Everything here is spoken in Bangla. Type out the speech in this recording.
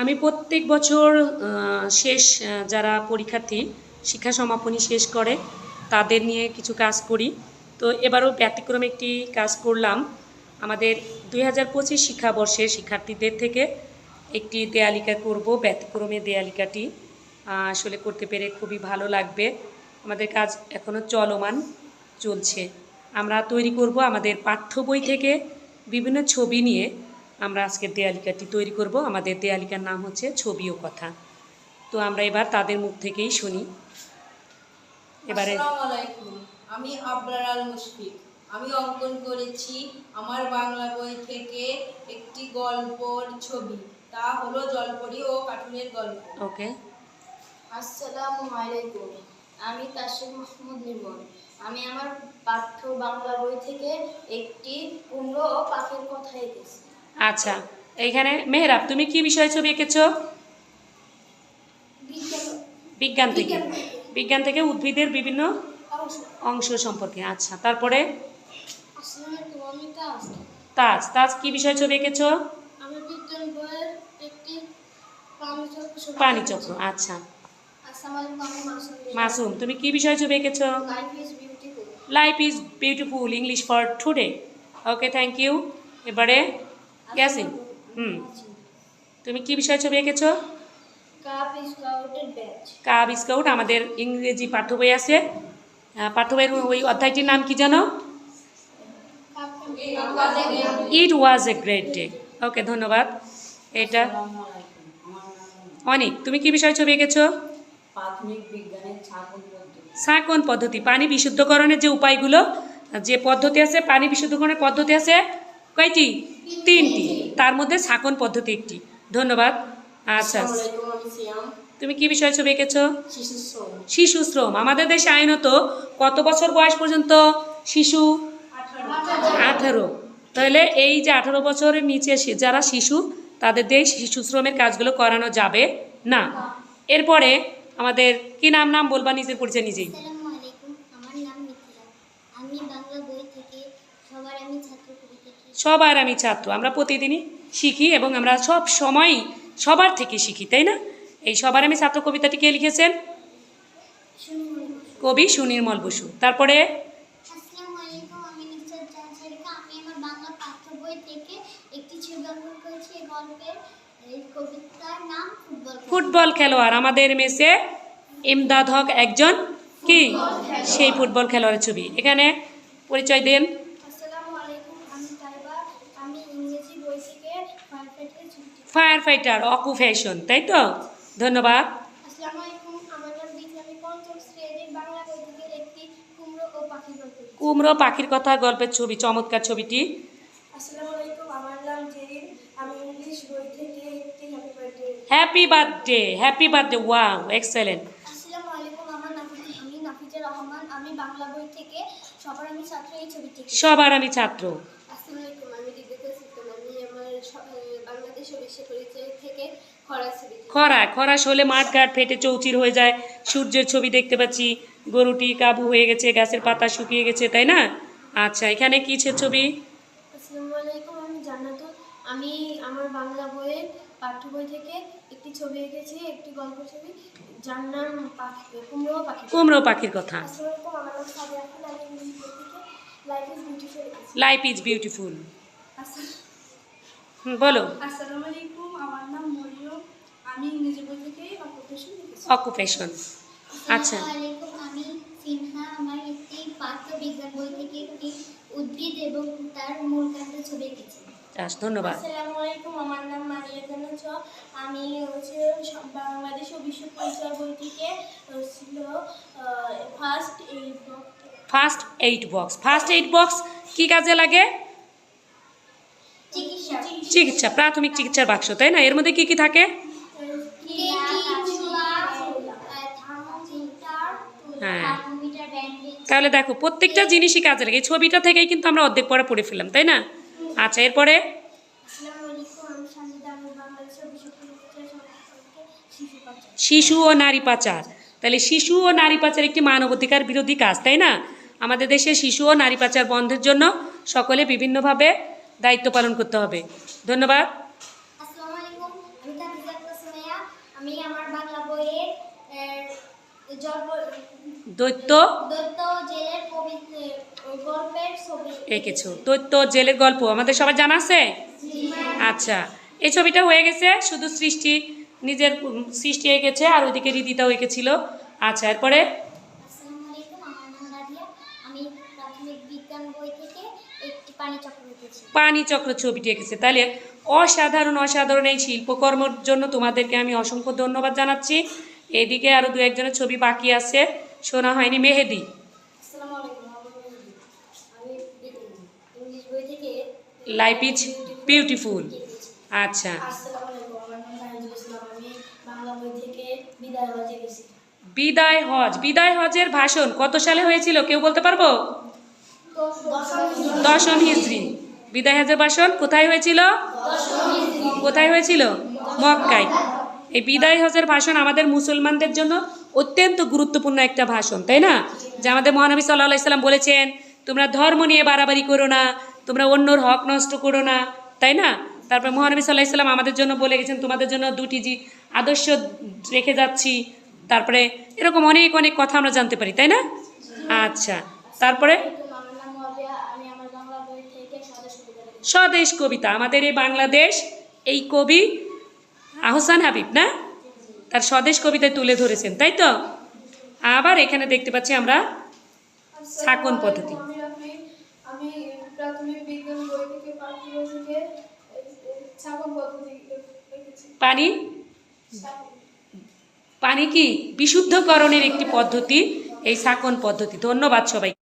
আমি প্রত্যেক বছর শেষ যারা পরীক্ষার্থী, শিক্ষা সমাপনী শেষ করে, তাদের নিয়ে কিছু কাজ করি। তো এবারও ব্যতিক্রমে একটি কাজ করলাম। আমাদের দুই হাজার পঁচিশ শিক্ষাবর্ষের শিক্ষার্থীদের থেকে একটি দেয়ালিকা করব, ব্যতিক্রমে দেয়ালিকাটি। আসলে করতে পেরে খুবই ভালো লাগবে। আমাদের কাজ এখনও চলমান, চলছে। আমরা তৈরি করব আমাদের পাঠ্য বই থেকে বিভিন্ন ছবি নিয়ে। আমরা আজকে দেয়ালিকাটি তৈরি করব। আমাদের দেয়ালিকার নাম হচ্ছে ছবি ও কথা। তো আমরা এবার তাদের মুখ থেকেই শুনি। এবারে আমি আবরার আল মুশফিক। আমি অঙ্কন করেছি আমার বাংলা বই থেকে একটি গল্পর ছবি। তা হলো জলপরি ও কার্টুনের গল্প। ওকে। আসসালামু আলাইকুম। আমি তাসির মাহমুদ নির্মল। আমি আমার পাঠ্য বাংলা বই থেকে একটি কুমড়ো ও পাখির কথা এঁকেছি। আচ্ছা এইখানে মেহরাব তুমি কি বিষয়ে ছবি এঁকেছো? বিজ্ঞান থেকে। বিজ্ঞান থেকে। উদ্ভিদের বিভিন্ন অংশ। সম্পর্কে আচ্ছা তারপরে? তাজ। তাজ কি বিষয়ে ছবি এঁকেছো? পানি চক্র আচ্ছা। মাসুম তুমি কি বিষয়ে ছবি এঁকেছো? Life is beautiful life is beautiful English for today okay thank you এবারে ইয়াসিন হুম। তুমি কি বিষয়ে ছবি এঁকেছো? Cub is badge. Cub scout আমাদের ইংরেজি পাঠ্য বই আছে। পাঠ্য বইয়ের ওই অধ্যায়টির নাম কি জানো? ইট ওয়াজ এ গ্রেট ডে ওকে ধন্যবাদ। এটা অনেক তুমি কি বিষয়ে ছবি এঁকেছো? সাকন পদ্ধতি পানি বিশুদ্ধকরণের যে উপায়গুলো যে পদ্ধতি আছে পানি বিশুদ্ধকরণের পদ্ধতি আছে কয়টি? তিনটি। তার মধ্যে সাকন পদ্ধতি একটি। ধন্যবাদ। আচ্ছা। তুমি কি বিষয়ে ছবি এঁকেছো? শিশু শ্রম। আমাদের দেশে আইনত কত বছর বয়স পর্যন্ত শিশু? আঠারো। তাহলে এই যে আঠারো বছরের নিচে শি- যারা শিশু তাদের দিয়ে শিশু শ্রমের কাজগুলো করানো যাবে না। এরপরে আমাদের কি নাম নাম বলবা নিজের পরিচয় নিজেই। আসসালামু আলাইকুম। আমার নাম মিথিলা। আমি বাংলা বই থেকে সবার আমি ছাত্র আমরা প্রতিদিনই শিখি এবং আমরা সব সময়ই সবার থেকে শিখি তাই না? এই সবার আমি ছাত্র কবিতাটি কে লিখেছেন? কবি সুনির্মল বসু। তারপরে? ফুটবল খেলোয়াড়। আমাদের মেসে ইমদাদ হক একজন কি? সেই ফুটবল খেলোয়াড়ের ছবি। এখানে পরিচয় দেন আসসালামু আলাইকুম আমি তাইবা আমি ইংরেজি বই থেকে ফায়ারফাইটার ছবি ফায়ার ফাইটার অকুপেশন তাই তো? ধন্যবাদ। কুমড়ো পাখির কথা গল্পের ছবি চমৎকার ছবিটি। Happy birthday happy birthday wow excellent সবার আমি ছাত্র এই ছবিটি সবার আমি ছাত্র আসসালামু আলাইকুম আমি দিদিকা সুলতান আমি আমার স- আহ, বাংলাদেশ ও বিশ্ব পরিচয় থেকে খরা খরা হলে মাঠঘাট ফেটে চৌচির হয়ে যায়। সূর্যের ছবি দেখতে পাচ্ছি গরুটি কাবু হয়ে গেছে গাছের পাতা শুকিয়ে গেছে তাই না? আচ্ছা এখানে কি ছে ছবি? আমি আমার বাংলা বইয়ের পাঠ্য বই থেকে একটি ছবি এঁকেছি একটি গল্প ছবি। যার নাম কুমড়ো পাখি কুমড়ো পাখির কথা। লাইফ ইজ বিউটিফুল বলো আসসালামু আলাইকুম আমার নাম মরিয়ম আমি ইংরেজি বই থেকে অকুপেশন অকুপেশন আচ্ছা। আমি সিনহা আমার একটি পাঠ্য বিজ্ঞান বই থেকে একটি উদ্ভিদ এবং তার মূল কাণ্ড ছবি এঁকেছি। আচ্ছা, ধন্যবাদ। আসসালামু আলাইকুম আমার নাম মারিয়া ছ আমি হচ্ছে স- বাংলাদেশ ও বিশ্ব পরিচয় বই থেকে ছিল first aid first aid box first aid box কি কাজে লাগে? চিকিৎসা। চিকিৎসা প্রাথমিক চিকিৎসার বাক্স তাই না? এর মধ্যে কি কি থাকে? হ্যাঁ। তাহলে দেখো, প্রত্যেকটা জিনিসই কাজে লাগে। এই ছবিটা থেকেই কিন্তু আমরা অর্ধেক পড়া পড়ে ফেললাম, তাই না? আচ্ছা এরপরে? শিশু ও নারী পাচার। তাহলে শিশু ও নারী পাচার একটি মানবাধিকার বিরোধী কাজ, তাই না? আমাদের দেশে শিশু ও নারী পাচার বন্ধের জন্য সকলে বিভিন্নভাবে দায়িত্ব পালন করতে হবে। ধন্যবাদ। আমি আমার বাংলা বইয়ের দৈত্য? এঁকেছো। দৈত্য জেলের গল্প আমাদের সবার জানা আচ্ছা এই ছবিটা হয়ে গেছে শুধু সৃষ্টি নিজের সৃষ্টি এঁকেছে আর ওইদিকে রীতিটাও এঁকেছিল। আচ্ছা এরপরে? পানি চক্র এঁকেছি পানি চক্র ছবিটি এঁকেছে। তাহলে অসাধারণ অসাধারণ এই শিল্পকর্মের জন্য তোমাদেরকে আমি অসংখ্য ধন্যবাদ জানাচ্ছি। এদিকে আরও দু একজনের ছবি বাকি আছে। শোনা হয়নি মেহেদি। লাইফ ইজ বিউটিফুল আচ্ছা। বিদায় হজ বিদায় হজের ভাষণ কত সালে হয়েছিল কেউ বলতে পারব? দশম হিজড়ি বিদায় হজের ভাষণ কোথায় হয়েছিল? কোথায় হয়েছিল? মক্কায়। এই বিদায় হজের ভাষণ আমাদের মুসলমানদের জন্য অত্যন্ত গুরুত্বপূর্ণ একটা ভাষণ, তাই না? যে আমাদের মহানবী সাল্লাহ সাল্লাম বলেছেন, তোমরা ধর্ম নিয়ে বাড়াবাড়ি করো না, তোমরা অন্যর হক নষ্ট করো না। তাই না? তারপর মহানবী সাল্লাহ সাল্লাম আমাদের জন্য বলে গেছেন, তোমাদের জন্য দুটি জি, আদর্শ রেখে যাচ্ছি। তারপরে এরকম অনেক অনেক কথা আমরা জানতে পারি, তাই না? আচ্ছা তারপরে আমার নাম রাবিয়া আমি আমার বাংলা বই থেকে স্বদেশ কবিতা। আমাদের এই বাংলাদেশ, এই কবি আহসান হাবিব, না? তার স্বদেশ কবিতায় তুলে ধরেছেন, তাই তো? আবার এখানে দেখতে পাচ্ছি আমরা শাকন পদ্ধতি। পানি? পানি কি? বিশুদ্ধকরণের একটি পদ্ধতি, এই শাকন পদ্ধতি। ধন্যবাদ সবাই